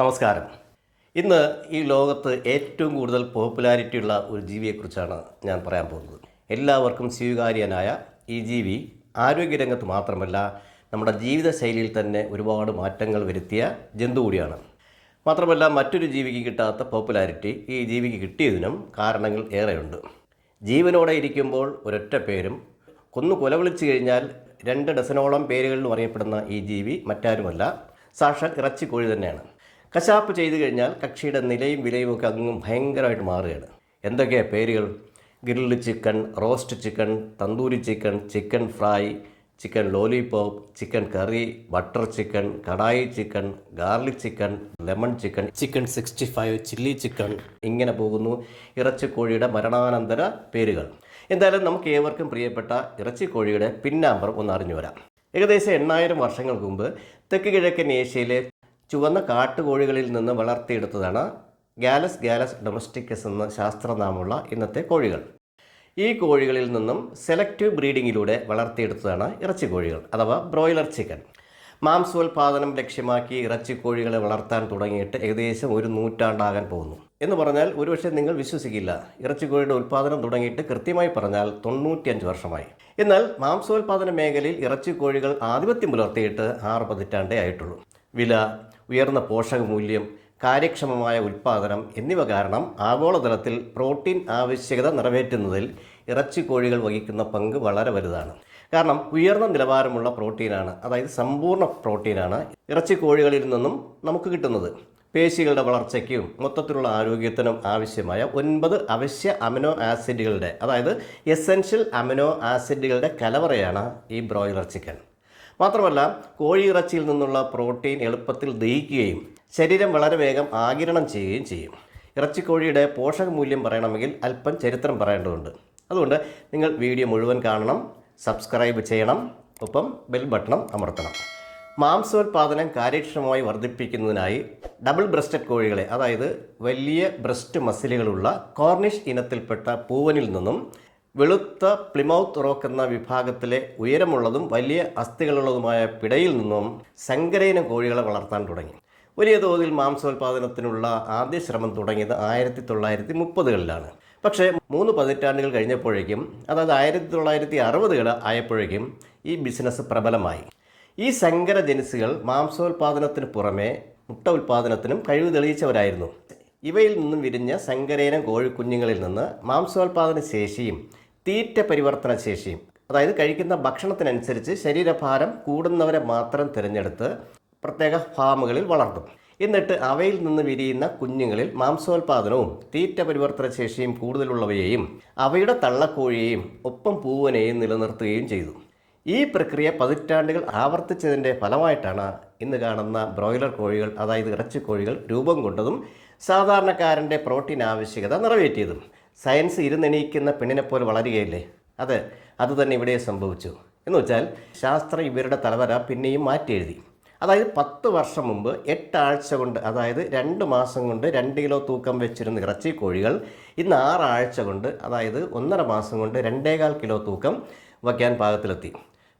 നമസ്കാരം. ഇന്ന് ഈ ലോകത്ത് ഏറ്റവും കൂടുതൽ പോപ്പുലാരിറ്റി ഉള്ള ഒരു ജീവിയെക്കുറിച്ചാണ് ഞാൻ പറയാൻ പോകുന്നത്. എല്ലാവർക്കും സ്വീകാര്യനായ ഈ ജീവി ആരോഗ്യരംഗത്ത് മാത്രമല്ല നമ്മുടെ ജീവിതശൈലിയിൽ തന്നെ ഒരുപാട് മാറ്റങ്ങൾ വരുത്തിയ ജന്തു കൂടിയാണ്. മാത്രമല്ല മറ്റൊരു ജീവിക്ക് കിട്ടാത്ത പോപ്പുലാരിറ്റി ഈ ജീവിക്ക് കിട്ടിയതിനും കാരണങ്ങൾ ഏറെയുണ്ട്. ജീവനോടെ ഇരിക്കുമ്പോൾ ഒരൊറ്റ പേരും കൊന്നു കൊലവിളിച്ചു കഴിഞ്ഞാൽ രണ്ട് ഡസനോളം പേരുകളിൽ അറിയപ്പെടുന്ന ഈ ജീവി മറ്റാരുമല്ല സാക്ഷാൽ ഇറച്ചിക്കോഴി തന്നെയാണ്. കശാപ്പ് ചെയ്തു കഴിഞ്ഞാൽ കക്ഷിയുടെ നിലയും വിലയും ഒക്കെ അങ്ങും ഭയങ്കരമായിട്ട് മാറുകയാണ്. എന്തൊക്കെയാണ് പേരുകൾ? Grilled chicken roast chicken tandoori chicken chicken fry chicken lollipop chicken curry butter chicken kadai chicken garlic chicken lemon chicken chicken sixty five chilli chicken ഇങ്ങനെ പോകുന്നു. ഇറച്ചിക്കോഴിയുടെ മരണാനന്തര പേരുകൾ. എന്തായാലും നമുക്ക് ഏവർക്കും പ്രിയപ്പെട്ട ഇറച്ചിക്കോഴിയുടെ പിന്നാമ്പർ ഒന്ന് അറിഞ്ഞു വരാം ഏകദേശം എണ്ണായിരം വർഷങ്ങൾക്ക് മുമ്പ് തെക്ക് കിഴക്കൻ ഏഷ്യയിലെ ചുവന്ന കാട്ടുകോഴികളിൽ നിന്ന് വളർത്തിയെടുത്തതാണ് ഗാലസ് ഗാലസ് ഡൊമസ്റ്റിക്കസ് എന്ന ശാസ്ത്രനാമുള്ള ഇന്നത്തെ കോഴികൾ. ഈ കോഴികളിൽ നിന്നും സെലക്റ്റീവ് ബ്രീഡിങ്ങിലൂടെ വളർത്തിയെടുത്തതാണ് ഇറച്ചിക്കോഴികൾ അഥവാ ബ്രോയിലർ ചിക്കൻ. മാംസോൽപാദനം ലക്ഷ്യമാക്കി ഇറച്ചിക്കോഴികളെ വളർത്താൻ തുടങ്ങിയിട്ട് ഏകദേശം ഒരു നൂറ്റാണ്ടാകാൻ പോകുന്നു. എന്ന് പറഞ്ഞാൽ ഒരുപക്ഷെ നിങ്ങൾ വിശ്വസിക്കില്ല. ഇറച്ചിക്കോഴിയുടെ ഉൽപ്പാദനം തുടങ്ങിയിട്ട് കൃത്യമായി പറഞ്ഞാൽ തൊണ്ണൂറ്റിയഞ്ച് വർഷമായി. എന്നാൽ മാംസോൽപാദന മേഖലയിൽ ഇറച്ചിക്കോഴികൾ ആധിപത്യം പുലർത്തിയിട്ട് ആറ് പതിറ്റാണ്ടേ ആയിട്ടുള്ളൂ. വില ഉയർന്ന പോഷകമൂല്യം കാര്യക്ഷമമായ ഉൽപ്പാദനം എന്നിവ കാരണം ആഗോളതലത്തിൽ പ്രോട്ടീൻ ആവശ്യകത നിറവേറ്റുന്നതിൽ ഇറച്ചി കോഴികൾ വഹിക്കുന്ന പങ്ക് വളരെ വലുതാണ്. കാരണം ഉയർന്ന നിലവാരമുള്ള പ്രോട്ടീനാണ് അതായത് സമ്പൂർണ പ്രോട്ടീനാണ് ഇറച്ചി കോഴികളിൽ നിന്നും നമുക്ക് കിട്ടുന്നത്. പേശികളുടെ വളർച്ചയ്ക്കും മൊത്തത്തിലുള്ള ആരോഗ്യത്തിനും ആവശ്യമായ ഒൻപത് അവശ്യ അമിനോ ആസിഡുകളുടെ അതായത് എസെൻഷ്യൽ അമിനോ ആസിഡുകളുടെ കലവറയാണ് ഈ ബ്രോയിലർ ചിക്കൻ. മാത്രമല്ല കോഴിയിറച്ചിയിൽ നിന്നുള്ള പ്രോട്ടീൻ എളുപ്പത്തിൽ ദഹിക്കുകയും ശരീരം വളരെ വേഗം ആകിരണം ചെയ്യുകയും ചെയ്യും. ഇറച്ചിക്കോഴിയുടെ പോഷക മൂല്യം പറയണമെങ്കിൽ അല്പം ചരിത്രം പറയേണ്ടതുണ്ട്. അതുകൊണ്ട് നിങ്ങൾ വീഡിയോ മുഴുവൻ കാണണം സബ്സ്ക്രൈബ് ചെയ്യണം ഒപ്പം ബെൽ ബട്ടണം അമർത്തണം. മാംസോൽപാദനം കാര്യക്ഷമമായി വർദ്ധിപ്പിക്കുന്നതിനായി ഡബിൾ ബ്രസ്റ്റഡ് കോഴികളെ അതായത് വലിയ ബ്രസ്റ്റ് മസിലുകളുള്ള കോർണിഷ് ഇനത്തിൽപ്പെട്ട പൂവനിൽ നിന്നും വെളുത്ത പ്ലിമൗത്ത് റോക്ക് എന്ന വിഭാഗത്തിലെ ഉയരമുള്ളതും വലിയ അസ്ഥികളുള്ളതുമായ പിടയിൽ നിന്നും സങ്കരയിന കോഴികളെ വളർത്താൻ തുടങ്ങി. വലിയ തോതിൽ മാംസോൽപാദനത്തിനുള്ള ആദ്യ ശ്രമം തുടങ്ങിയത് ആയിരത്തി തൊള്ളായിരത്തി മുപ്പതുകളിലാണ് പക്ഷേ മൂന്ന് പതിറ്റാണ്ടുകൾ കഴിഞ്ഞപ്പോഴേക്കും അതായത് ആയിരത്തി തൊള്ളായിരത്തി അറുപതുകൾ ആയപ്പോഴേക്കും ഈ ബിസിനസ് പ്രബലമായി. ഈ സങ്കര ജനിസുകൾ മാംസോൽപാദനത്തിന് പുറമെ മുട്ട ഉൽപാദനത്തിനും കഴിവ് തെളിയിച്ചവരായിരുന്നു. ഇവയിൽ നിന്നും വിരിഞ്ഞ സങ്കരേന കോഴിക്കുഞ്ഞുങ്ങളിൽ നിന്ന് മാംസോൽപാദന ശേഷിയും തീറ്റ പരിവർത്തന ശേഷിയും അതായത് കഴിക്കുന്ന ഭക്ഷണത്തിനനുസരിച്ച് ശരീരഭാരം കൂടുന്നവരെ മാത്രം തിരഞ്ഞെടുത്ത് പ്രത്യേക ഫാമുകളിൽ വളർത്തും. എന്നിട്ട് അവയിൽ നിന്ന് വിരിയുന്ന കുഞ്ഞുങ്ങളിൽ മാംസോൽപാദനവും തീറ്റ പരിവർത്തന ശേഷിയും കൂടുതലുള്ളവയെയും അവയുടെ തള്ളക്കോഴിയെയും ഒപ്പം പൂവനെയും നിലനിർത്തുകയും ചെയ്തു. ഈ പ്രക്രിയ പതിറ്റാണ്ടുകൾ ആവർത്തിച്ചതിന്റെ ഫലമായിട്ടാണ് ഇന്ന് കാണുന്ന ബ്രോയിലർ കോഴികൾ അതായത് ഇറച്ചിക്കോഴികൾ രൂപം കൊണ്ടതും സാധാരണക്കാരന്റെ പ്രോട്ടീൻ ആവശ്യകത നിറവേറ്റിയതും. സയൻസ് ഇരുന്നെണീക്കുന്ന പെണ്ണിനെ പോലെ വളരുകയില്ലേ? അത് അതുതന്നെ ഇവിടെ സംഭവിച്ചു. എന്ന് വെച്ചാൽ ശാസ്ത്രം ഇവരുടെ തലവര പിന്നെയും മാറ്റി എഴുതി അതായത് പത്ത് വർഷം മുമ്പ് എട്ടാഴ്ച കൊണ്ട് അതായത് രണ്ട് മാസം കൊണ്ട് രണ്ട് കിലോ തൂക്കം വെച്ചിരുന്ന ഇറച്ചി കോഴികൾ ഇന്ന് ആറാഴ്ച കൊണ്ട് അതായത് ഒന്നര മാസം കൊണ്ട് രണ്ടേകാൽ കിലോ തൂക്കം വയ്ക്കാൻ പാകത്തിലെത്തി.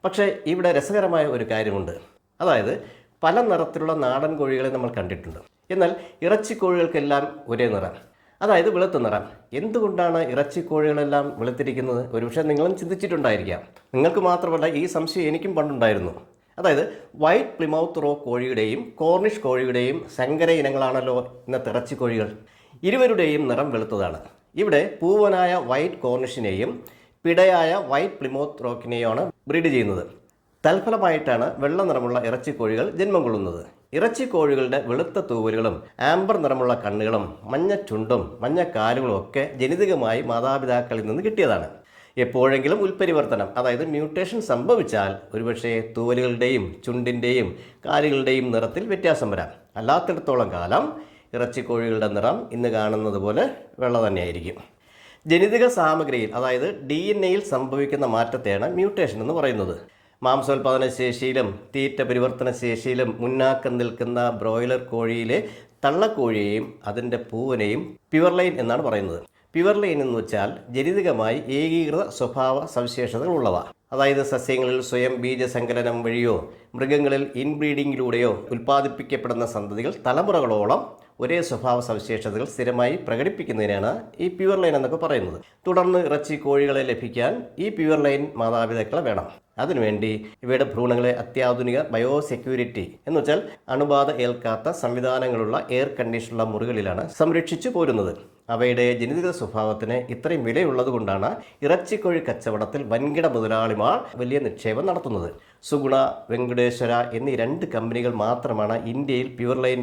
പക്ഷേ ഇവിടെ രസകരമായ ഒരു കാര്യമുണ്ട്. അതായത് പല നിറത്തിലുള്ള നാടൻ കോഴികളെ നമ്മൾ കണ്ടിട്ടുണ്ട്. എന്നാൽ ഇറച്ചി കോഴികൾക്കെല്ലാം ഒരേ നിറം. അതായത് വെളുത്ത നിറം. എന്തുകൊണ്ടാണ് ഇറച്ചി കോഴികളെല്ലാം വെളുത്തിരിക്കുന്നത്? ഒരുപക്ഷെ നിങ്ങളും ചിന്തിച്ചിട്ടുണ്ടായിരിക്കാം. നിങ്ങൾക്ക് മാത്രമല്ല ഈ സംശയം എനിക്കും പണ്ടുണ്ടായിരുന്നു. അതായത് വൈറ്റ് പ്ലിമൗത്ത് റോ കോഴിയുടെയും കോർണിഷ് കോഴിയുടെയും സങ്കര ഇനങ്ങളാണല്ലോ ഇന്നത്തെ ഇറച്ചി കോഴികൾ. ഇരുവരുടെയും നിറം വെളുത്തതാണ്. ഇവിടെ പൂവനായ വൈറ്റ് കോർണിഷിനെയും പിടയായ വൈറ്റ് പ്ലിമോത്ത് റോക്കിനെയുമാണ് ബ്രീഡ് ചെയ്യുന്നത്. തൽഫലമായിട്ടാണ് വെള്ള നിറമുള്ള ഇറച്ചിക്കോഴികൾ ജന്മം കൊള്ളുന്നത്. ഇറച്ചിക്കോഴികളുടെ വെളുത്ത തൂവലുകളും ആംബർ നിറമുള്ള കണ്ണുകളും മഞ്ഞ ചുണ്ടും മഞ്ഞ കാലുകളും ഒക്കെ ജനിതകമായി മാതാപിതാക്കളിൽ നിന്ന് കിട്ടിയതാണ്. എപ്പോഴെങ്കിലും ഉൽപരിവർത്തനം അതായത് മ്യൂട്ടേഷൻ സംഭവിച്ചാൽ ഒരുപക്ഷെ തൂവലുകളുടെയും ചുണ്ടിന്റെയും കാലുകളുടെയും നിറത്തിൽ വ്യത്യാസം വരാം. അല്ലാത്തിടത്തോളം കാലം ഇറച്ചിക്കോഴികളുടെ നിറം ഇന്ന് കാണുന്നത് പോലെ വെള്ള തന്നെയായിരിക്കും. ജനിതക സാമഗ്രിയിൽ അതായത് ഡി എൻ എയിൽ സംഭവിക്കുന്ന മാറ്റത്തെയാണ് മ്യൂട്ടേഷൻ എന്ന് പറയുന്നത്. മാംസോൽപാദന ശേഷിയിലും തീറ്റ പരിവർത്തന ശേഷിയിലും മുന്നാക്കം നിൽക്കുന്ന ബ്രോയിലർ കോഴിയിലെ തള്ളക്കോഴിയെയും അതിന്റെ പൂവനെയും പ്യുവർലൈൻ എന്നാണ് പറയുന്നത്. പ്യുവർലൈൻ എന്ന് വെച്ചാൽ ജനിതകമായി ഏകീകൃത സ്വഭാവ സവിശേഷതകൾ ഉള്ളവ. അതായത് സസ്യങ്ങളിൽ സ്വയം ബീജസങ്കലനം വഴിയോ മൃഗങ്ങളിൽ ഇൻബ്രീഡിങ്ങിലൂടെയോ ഉൽപ്പാദിപ്പിക്കപ്പെടുന്ന സന്തതികൾ തലമുറകളോളം ഒരേ സ്വഭാവ സവിശേഷതകൾ സ്ഥിരമായി പ്രകടിപ്പിക്കുന്നതിനാണ് ഈ പ്യുവർ ലൈൻ എന്നൊക്കെ പറയുന്നത്. തുടർന്ന് ഇറച്ചി കോഴികളെ ലഭിക്കാൻ ഈ പ്യുവർ ലൈൻ മാതാപിതാക്കളെ വേണം. അതിനുവേണ്ടി ഇവയുടെ ഭ്രൂണങ്ങളെ അത്യാധുനിക ബയോസെക്യൂരിറ്റി എന്ന് വെച്ചാൽ അണുബാധ ഏൽക്കാത്ത സംവിധാനങ്ങളുള്ള എയർ കണ്ടീഷനുള്ള മുറികളിലാണ് സംരക്ഷിച്ചു പോരുന്നത്. അവയുടെ ജനിതക സ്വഭാവത്തിന് ഇത്രയും വിലയുള്ളത് കൊണ്ടാണ് ഇറച്ചിക്കോഴി കച്ചവടത്തിൽ വൻകിട മുതലാളിമാർ വലിയ നിക്ഷേപം നടത്തുന്നത്. സുഗുണ വെങ്കടേശ്വര എന്നീ രണ്ട് കമ്പനികൾ മാത്രമാണ് ഇന്ത്യയിൽ പ്യുവർ ലൈൻ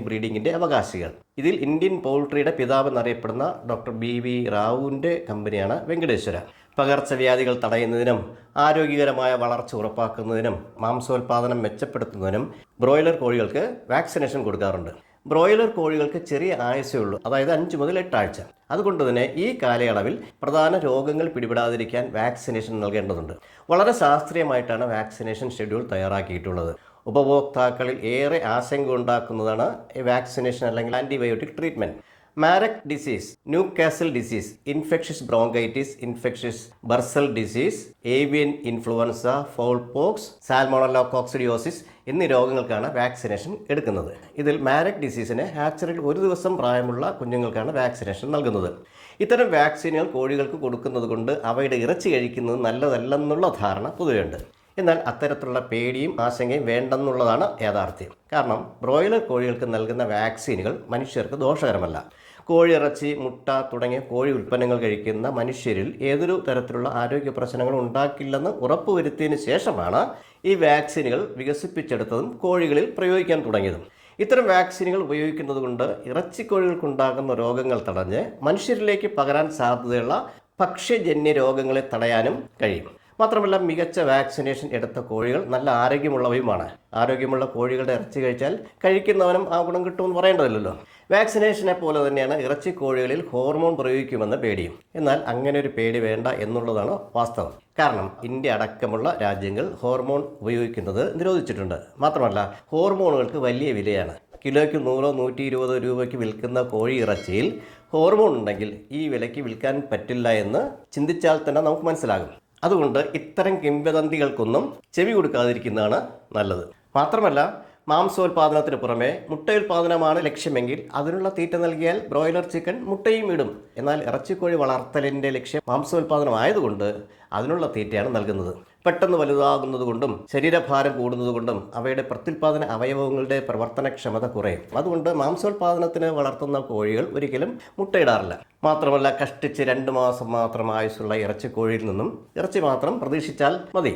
അവകാശികൾ. ഇതിൽ ഇന്ത്യൻ പൗൾട്രിയുടെ പിതാവ് എന്നറിയപ്പെടുന്ന ഡോക്ടർ ബി വി റാവുവിന്റെ കമ്പനിയാണ് വെങ്കടേശ്വര. പകർച്ചവ്യാധികൾ തടയുന്നതിനും ആരോഗ്യകരമായ വളർച്ച ഉറപ്പാക്കുന്നതിനും മാംസോൽപാദനം മെച്ചപ്പെടുത്തുന്നതിനും ബ്രോയിലർ കോഴികൾക്ക് വാക്സിനേഷൻ കൊടുക്കാറുണ്ട്. ബ്രോയിലർ കോഴികൾക്ക് ചെറിയ ആയുസേ ഉള്ളൂ അതായത് അഞ്ച് മുതൽ എട്ടാഴ്ച അതുകൊണ്ട് തന്നെ ഈ കാലയളവിൽ പ്രധാന രോഗങ്ങൾ പിടിപെടാതിരിക്കാൻ വാക്സിനേഷൻ നൽകേണ്ടതുണ്ട്. വളരെ ശാസ്ത്രീയമായിട്ടാണ് വാക്സിനേഷൻ ഷെഡ്യൂൾ തയ്യാറാക്കിയിട്ടുള്ളത്. ഉപഭോക്താക്കളിൽ ഏറെ ആശങ്ക ഉണ്ടാക്കുന്നതാണ് വാക്സിനേഷൻ അല്ലെങ്കിൽ antibiotic treatment. Marek disease Newcastle disease infectious bronchitis infectious bursal disease avian influenza fowl pox salmonella coccidiosis എന്നീ രോഗങ്ങൾക്കാണ് വാക്സിനേഷൻ എടുക്കുന്നത്. ഇതിൽ മാരക് ഡിസീസിന് ഹാച്ചറിൽ ഒരു ദിവസം പ്രായമുള്ള കുഞ്ഞുങ്ങൾക്കാണ് വാക്സിനേഷൻ നൽകുന്നത്. ഇത്തരം വാക്സിനുകൾ കോഴികൾക്ക് കൊടുക്കുന്നത് കൊണ്ട് അവയുടെ ഇറച്ചി കഴിക്കുന്നത് നല്ലതല്ലെന്നുള്ള ധാരണ പൊതുവെയുണ്ട്. എന്നാൽ അത്തരത്തിലുള്ള പേടിയും ആശങ്കയും വേണ്ടെന്നുള്ളതാണ് യാഥാർത്ഥ്യം. കാരണം ബ്രോയിലർ കോഴികൾക്ക് നൽകുന്ന വാക്സിനുകൾ മനുഷ്യർക്ക് ദോഷകരമല്ല. കോഴിയിറച്ചി മുട്ട തുടങ്ങിയ കോഴി ഉൽപ്പന്നങ്ങൾ കഴിക്കുന്ന മനുഷ്യരിൽ ഏതൊരു തരത്തിലുള്ള ആരോഗ്യ പ്രശ്നങ്ങൾ ഉണ്ടാക്കില്ലെന്ന് ഉറപ്പുവരുത്തിയതിനു ശേഷമാണ് ഈ വാക്സിനുകൾ വികസിപ്പിച്ചെടുത്തതും കോഴികളിൽ പ്രയോഗിക്കാൻ തുടങ്ങിയതും. ഇത്തരം വാക്സിനുകൾ ഉപയോഗിക്കുന്നത് കൊണ്ട് ഇറച്ചിക്കോഴികൾക്കുണ്ടാകുന്ന രോഗങ്ങൾ തടഞ്ഞ് മനുഷ്യരിലേക്ക് പകരാൻ സാധ്യതയുള്ള ഭക്ഷ്യജന്യ രോഗങ്ങളെ തടയാനും കഴിയും. മാത്രമല്ല മികച്ച വാക്സിനേഷൻ എടുത്ത കോഴികൾ നല്ല ആരോഗ്യമുള്ളവയുമാണ്. ആരോഗ്യമുള്ള കോഴികളുടെ ഇറച്ചി കഴിച്ചാൽ കഴിക്കുന്നവനും ആ ഗുണം കിട്ടുമെന്ന് പറയേണ്ടതില്ലല്ലോ. വാക്സിനേഷനെ പോലെ തന്നെയാണ് ഇറച്ചി കോഴികളിൽ ഹോർമോൺ പ്രയോഗിക്കുമെന്ന പേടിയും. എന്നാൽ അങ്ങനെ ഒരു പേടി വേണ്ട എന്നുള്ളതാണ് വാസ്തവം. കാരണം ഇന്ത്യ അടക്കമുള്ള രാജ്യങ്ങൾ ഹോർമോൺ ഉപയോഗിക്കുന്നത് നിരോധിച്ചിട്ടുണ്ട്. മാത്രമല്ല ഹോർമോണുകൾക്ക് വലിയ വിലയാണ്. കിലോയ്ക്ക് നൂറോ നൂറ്റി ഇരുപതോ രൂപയ്ക്ക് വിൽക്കുന്ന കോഴി ഇറച്ചിയിൽ ഹോർമോൺ ഉണ്ടെങ്കിൽ ഈ വിലയ്ക്ക് വിൽക്കാൻ പറ്റില്ല എന്ന് ചിന്തിച്ചാൽ തന്നെ നമുക്ക് മനസ്സിലാകും. അതുകൊണ്ട് ഇത്തരം കിംവദന്തികൾക്കൊന്നും ചെവി കൊടുക്കാതിരിക്കുന്നതാണ് നല്ലത്. മാത്രമല്ല മാംസോൽപാദനത്തിന് പുറമെ മുട്ടയുൽപാദനമാണ് ലക്ഷ്യമെങ്കിൽ അതിനുള്ള തീറ്റ നൽകിയാൽ ബ്രോയിലർ ചിക്കൻ മുട്ടയും ഇടും. എന്നാൽ ഇറച്ചിക്കോഴി വളർത്തലിന്റെ ലക്ഷ്യം മാംസോൽപാദനം ആയതുകൊണ്ട് അതിനുള്ള തീറ്റയാണ് നൽകുന്നത്. പെട്ടെന്ന് വലുതാകുന്നതുകൊണ്ടും ശരീരഭാരം കൂടുന്നതുകൊണ്ടും അവയുടെ പ്രത്യുൽപാദന അവയവങ്ങളുടെ പ്രവർത്തനക്ഷമത കുറയും. അതുകൊണ്ട് മാംസോൽപാദനത്തിന് വളർത്തുന്ന കോഴികൾ ഒരിക്കലും മുട്ടയിടാറില്ല. മാത്രമല്ല കഷ്ടിച്ച് രണ്ട് മാസം മാത്രം ആയുസ്സുള്ള ഇറച്ചിക്കോഴിയിൽ നിന്നും ഇറച്ചി മാത്രം പ്രതീക്ഷിച്ചാൽ മതി.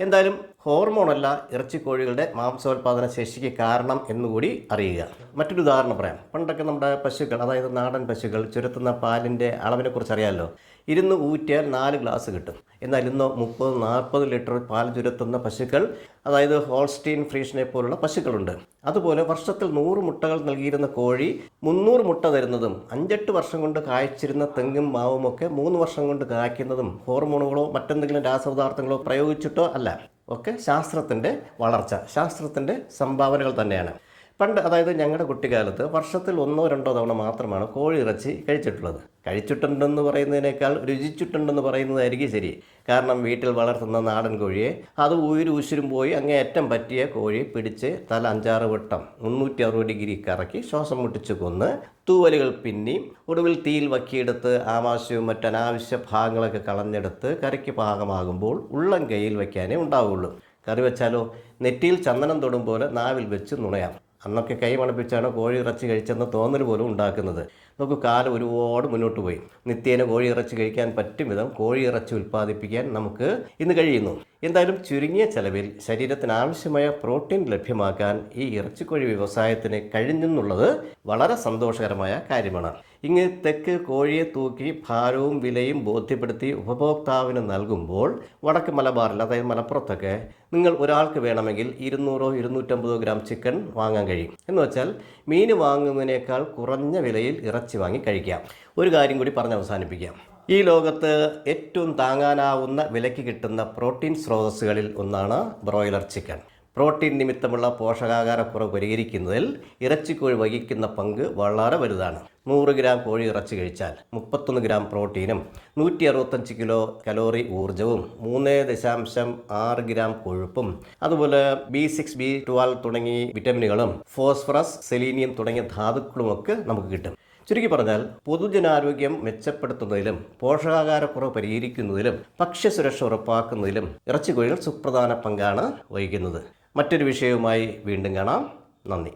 എന്തായാലും ഹോർമോണല്ല ഇറച്ചിക്കോഴികളുടെ മാംസോൽപാദന ശേഷിക്ക് കാരണം എന്നുകൂടി അറിയുക. മറ്റൊരു ഉദാഹരണം പറയാം. പണ്ടൊക്കെ നമ്മുടെ പശുക്കൾ അതായത് നാടൻ പശുക്കൾ ചുരത്തുന്ന പാലിന്റെ അളവിനെക്കുറിച്ച് അറിയാമല്ലോ. ഇരുന്ന് ഊറ്റിയാൽ നാല് ഗ്ലാസ് കിട്ടും. എന്നാൽ ഇന്ന് മുപ്പത് നാൽപ്പത് ലിറ്റർ പാൽ ചുരത്തുന്ന പശുക്കൾ അതായത് ഹോൾസ്റ്റീൻ ഫ്രീഷനെ പോലുള്ള പശുക്കളുണ്ട്. അതുപോലെ വർഷത്തിൽ നൂറ് മുട്ടകൾ നൽകിയിരുന്ന കോഴി മുന്നൂറ് മുട്ട തരുന്നതും അഞ്ചെട്ട് വർഷം കൊണ്ട് കായ്ച്ചിരുന്ന തെങ്ങും മാവും ഒക്കെ മൂന്ന് വർഷം കൊണ്ട് കായ്ക്കുന്നതും ഹോർമോണുകളോ മറ്റെന്തെങ്കിലും രാസപദാർത്ഥങ്ങളോ പ്രയോഗിച്ചിട്ടോ അല്ല. ഒക്കെ ശാസ്ത്രത്തിന്റെ വളർച്ച ശാസ്ത്രത്തിന്റെ സംഭാവനകൾ തന്നെയാണ്. പണ്ട് അതായത് ഞങ്ങളുടെ കുട്ടിക്കാലത്ത് വർഷത്തിൽ ഒന്നോ രണ്ടോ തവണ മാത്രമാണ് കോഴി ഇറച്ചി കഴിച്ചിട്ടുള്ളത്. കഴിച്ചിട്ടുണ്ടെന്ന് പറയുന്നതിനേക്കാൾ രുചിച്ചിട്ടുണ്ടെന്ന് പറയുന്നതായിരിക്കും ശരി. കാരണം വീട്ടിൽ വളർത്തുന്ന നാടൻ കോഴിയെ അത് ഉയരും ഉശിരും പോയി അങ്ങേ അറ്റം പറ്റിയ കോഴി പിടിച്ച് തല അഞ്ചാറ് വട്ടം മുന്നൂറ്റി അറുപത് ഡിഗ്രി കറക്കി ശ്വാസം മുട്ടിച്ച് കൊന്ന് തൂവലുകൾ പിന്നി ഒടുവിൽ തീയിൽ വക്കിയെടുത്ത് ആമാശയവും മറ്റനാവശ്യ ഭാഗങ്ങളൊക്കെ കളഞ്ഞെടുത്ത് കറിക്ക് പാകമാകുമ്പോൾ ഉള്ളം കയ്യിൽ വയ്ക്കാനേ ഉണ്ടാവുള്ളൂ. കറി വെച്ചാലോ? നെറ്റിയിൽ ചന്ദനം തൊടും പോലെ നാവിൽ വെച്ച് നുണയാം. അന്നൊക്കെ കൈ മണപ്പിച്ചാണ് കോഴി ഇറച്ചി കഴിച്ചെന്ന് തോന്നൽ പോലും ഉണ്ടാക്കുന്നത്. നമുക്ക് കാലം ഒരുപാട് മുന്നോട്ട് പോയി. നിത്യേന കോഴി ഇറച്ചി കഴിക്കാൻ പറ്റും വിധം കോഴി ഇറച്ചി ഉൽപ്പാദിപ്പിക്കാൻ നമുക്ക് ഇന്ന് കഴിയുന്നു. എന്തായാലും ചുരുങ്ങിയ ചെലവിൽ ശരീരത്തിന് ആവശ്യമായ പ്രോട്ടീൻ ലഭ്യമാക്കാൻ ഈ ഇറച്ചിക്കോഴി വ്യവസായത്തിന് കഴിഞ്ഞെന്നുള്ളത് വളരെ സന്തോഷകരമായ കാര്യമാണ്. ഇങ്ങ് തെക്ക് കോഴിയെ തൂക്കി ഭാരവും വിലയും ബോധ്യപ്പെടുത്തി ഉപഭോക്താവിന് നൽകുമ്പോൾ വടക്ക് മലബാറിൽ അതായത് മലപ്പുറത്തൊക്കെ നിങ്ങൾ ഒരാൾക്ക് വേണമെങ്കിൽ ഇരുന്നൂറോ ഇരുന്നൂറ്റമ്പതോ ഗ്രാം ചിക്കൻ വാങ്ങാൻ കഴിയും. എന്ന് വെച്ചാൽ മീൻ വാങ്ങുന്നതിനേക്കാൾ കുറഞ്ഞ വിലയിൽ ഇറച്ചി വാങ്ങി കഴിക്കാം. ഒരു കാര്യം കൂടി പറഞ്ഞ് അവസാനിപ്പിക്കാം. ഈ ലോകത്ത് ഏറ്റവും താങ്ങാനാവുന്ന വിലയ്ക്ക് കിട്ടുന്ന പ്രോട്ടീൻ സ്രോതസ്സുകളിൽ ഒന്നാണ് ബ്രോയിലർ ചിക്കൻ. പ്രോട്ടീൻ നിമിത്തമുള്ള പോഷകാഹാരക്കുറവ് പരിഹരിക്കുന്നതിൽ ഇറച്ചിക്കോഴി വഹിക്കുന്ന പങ്ക് വളരെ വലുതാണ്. നൂറ് ഗ്രാം കോഴി ഇറച്ചി കഴിച്ചാൽ മുപ്പത്തൊന്ന് ഗ്രാം പ്രോട്ടീനും നൂറ്റി അറുപത്തഞ്ച് കിലോ കലോറി ഊർജവും മൂന്ന് ദശാംശം ആറ് ഗ്രാം കൊഴുപ്പും അതുപോലെ ബി സിക്സ് ബി ട്വൽവ് തുടങ്ങി വിറ്റമിനുകളും ഫോസ്ഫറസ് സെലീനിയം തുടങ്ങിയ ധാതുക്കളുമൊക്കെ നമുക്ക് കിട്ടും. ചുരുക്കി പറഞ്ഞാൽ പൊതുജനാരോഗ്യം മെച്ചപ്പെടുത്തുന്നതിലും പോഷകാഹാരക്കുറവ് പരിഹരിക്കുന്നതിലും ഭക്ഷ്യസുരക്ഷ ഉറപ്പാക്കുന്നതിലും ഇറച്ചിക്കോഴികൾ സുപ്രധാന പങ്കാണ് വഹിക്കുന്നത്. മറ്റൊരു വിഷയവുമായി വീണ്ടും കാണാം. നന്ദി.